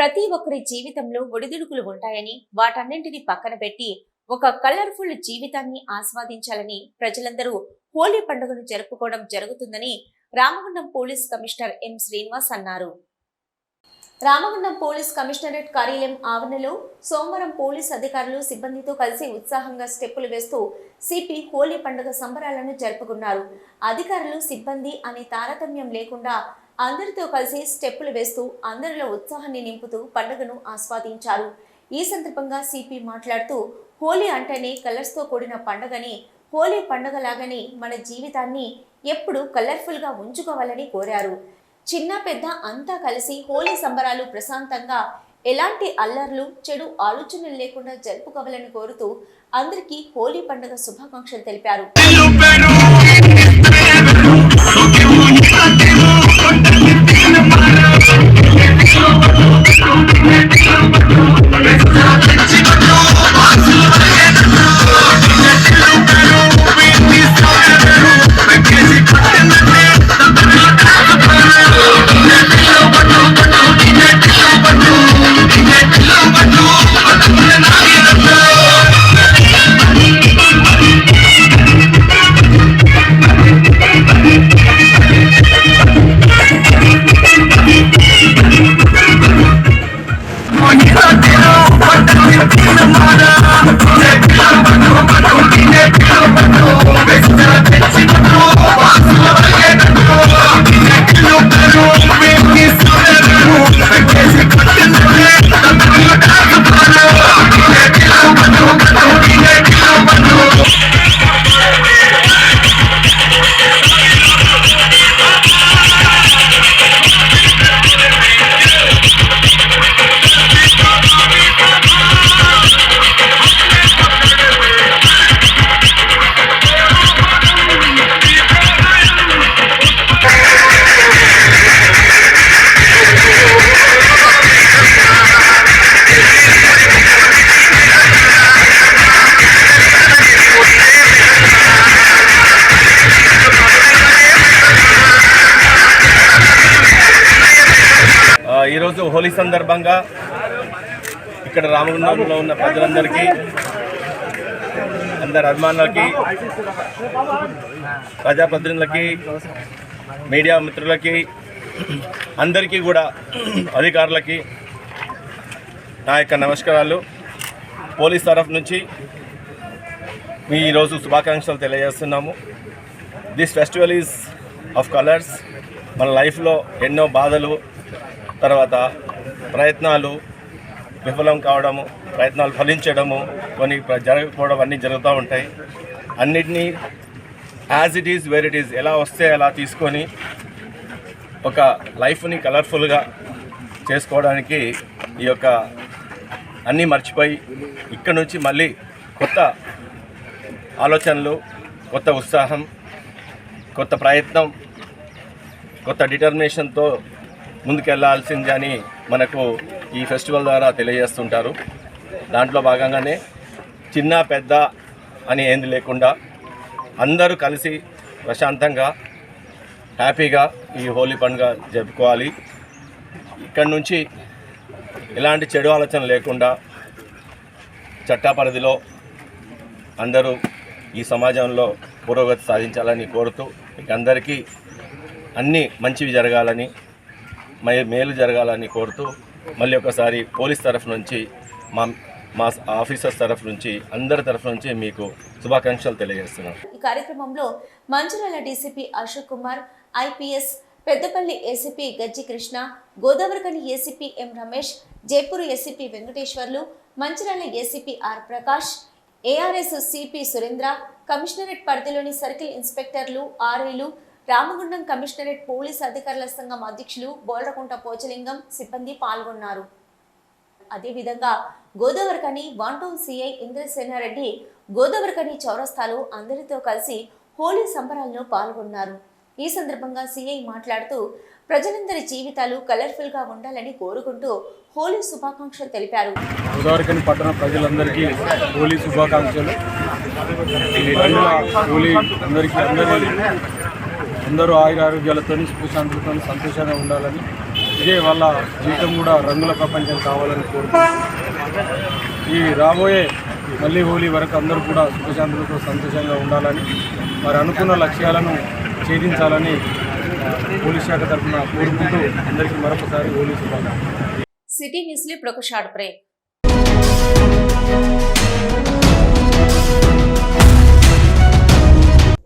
ప్రతి ఒక్కరి జీవితంలో ఒడిదుడుకులు ఉంటాయని వాటన్నింటినీ పక్కన పెట్టి ఒక కలర్ఫుల్ జీవితాన్ని ఆస్వాదించాలని ప్రజలందరూ హోలీ పండుగను జరుపుకోవడం జరుగుతుందని Ramagundam police commissioner M Srinivas అన్నారు. రామగుండం పోలీస్ కమిషనరేట్ కార్యాలయం ఆవరణలో సోమవారం పోలీస్ అధికారులు సిబ్బందితో కలిసి ఉత్సాహంగా స్టెప్పులు వేస్తూ సిపి హోలీ పండుగ సంబరాలను జరుపుకున్నారు. అధికారులు సిబ్బంది అనే తారతమ్యం లేకుండా అందరితో కలిసి స్టెప్పులు వేస్తూ అందరిలో ఉత్సాహాన్ని నింపుతూ పండుగను ఆస్వాదించారు. ఈ సందర్భంగా సిపి మాట్లాడుతూ హోలీ అంటేనే కలర్స్తో కూడిన పండుగని హోలీ పండుగలాగానే మన జీవితాన్ని ఎప్పుడూ కలర్ఫుల్గా ఉంచుకోవాలని కోరారు. చిన్న పెద్ద అంతా కలిసి హోలీ సంబరాలు ప్రశాంతంగా ఎలాంటి అల్లర్లు చెడు ఆలోచనలు లేకుండా జరుపుకోవాలని కోరుతూ అందరికీ హోలీ పండుగ శుభాకాంక్షలు తెలిపారు. Thank you. ఈరోజు హోలీ సందర్భంగా ఇక్కడ రామగుండంలో ఉన్న ప్రజలందరికీ అందరి అభిమానులకి ప్రజాప్రతినిధులకి మీడియా మిత్రులకి అందరికీ కూడా అధికారులకి నా యొక్క నమస్కారాలు. పోలీస్ తరఫు నుంచి మీ ఈరోజు శుభాకాంక్షలు తెలియజేస్తున్నాము. This festival is of colours మన లైఫ్లో ఎన్నో బాధలు తర్వాత ప్రయత్నాలు విఫలం కావడము ప్రయత్నాలు ఫలించడము కొన్ని ప్ర- జరగకపోవడం అన్నీ జరుగుతూ ఉంటాయి. అన్నిటినీ as it is where it is ఎలా వస్తే అలా తీసుకొని ఒక లైఫ్ని కలర్ఫుల్గా చేసుకోవడానికి ఈ యొక్క అన్నీ మర్చిపోయి ఇక్కడ నుంచి మళ్ళీ కొత్త ఆలోచనలు కొత్త ఉత్సాహం కొత్త ప్రయత్నం కొత్త డిటర్మినేషన్తో ముందుకెళ్ళాల్సిందని మనకు ఈ ఫెస్టివల్ ద్వారా తెలియజేస్తుంటారు. దాంట్లో భాగంగానే చిన్న పెద్ద అని ఏంది లేకుండా అందరూ కలిసి ప్రశాంతంగా హ్యాపీగా ఈ హోలీ పండుగ జరుపుకోవాలి. ఇక్కడి నుంచి ఎలాంటి చెడు ఆలోచన లేకుండా చట్టపరిధిలో అందరూ ఈ సమాజంలో పురోగతి సాధించాలని కోరుతూ మీకు అందరికీ అన్నీ మంచివి జరగాలని మేలు జరగాలని కోరుతూ మళ్ళీ ఒకసారి పోలీస్ తరఫు నుంచి మా మా ఆఫీసర్స్ తరఫు నుంచి అందరి తరఫు నుంచి మీకు శుభాకాంక్షలు తెలియజేస్తున్నాను ఈ కార్యక్రమంలో Mancherial DCP Ashok Kumar IPS Peddapalli ACP Gajji Krishna Godavarikhani ACP M Ramesh Jaipur ACP Venkateshwarlu Mancherial ACP R Prakash ARS CP Surendra commissionerate పరిధిలోని సర్కిల్ ఇన్స్పెక్టర్లు ఆర్ఏలు రామగుండం కమిషనరేట్ పోలీస్ అధికారుల సంఘం అధ్యక్షులు బోల్రకుంట పోచలింగం సిబ్బంది పాల్గొన్నారు. అదేవిధంగా Godavarikhani one town CI Indrasena Reddy Godavarikhani చౌరస్తాలో అందరితో కలిసి హోలీ సంబరాల్లో పాల్గొన్నారు. ఈ సందర్భంగా సిఐ మాట్లాడుతూ ప్రజలందరి జీవితాలు కలర్ఫుల్గా ఉండాలని కోరుకుంటూ హోలీ శుభాకాంక్షలు తెలిపారు. గోదావరికని పట్టణ ప్రజలందరికీ హోలీ శుభాకాంక్షలు. హోలీ అందరికీ అందరి అందరూ ఆయుర ఆరోగ్యాలతో సుఖశాంతులతో సంతోషంగా ఉండాలని ఇదే వాళ్ళ జీవితం కూడా రంగుల ప్రపంచం కావాలని కోరుకుంటున్నాను ఈ రాబోయే మళ్ళీ హోలీ వరకు అందరూ కూడా సుఖశాంతులతో సంతోషంగా ఉండాలని వారు అనుకున్న లక్ష్యాలను ఛేదించాలని పోలీస్ శాఖ తరఫున కోరుకుంటూ అందరికీ మరొకసారి హోలీ శుభాకాంక్షలు. సిటీ న్యూస్లో ఇప్పుడు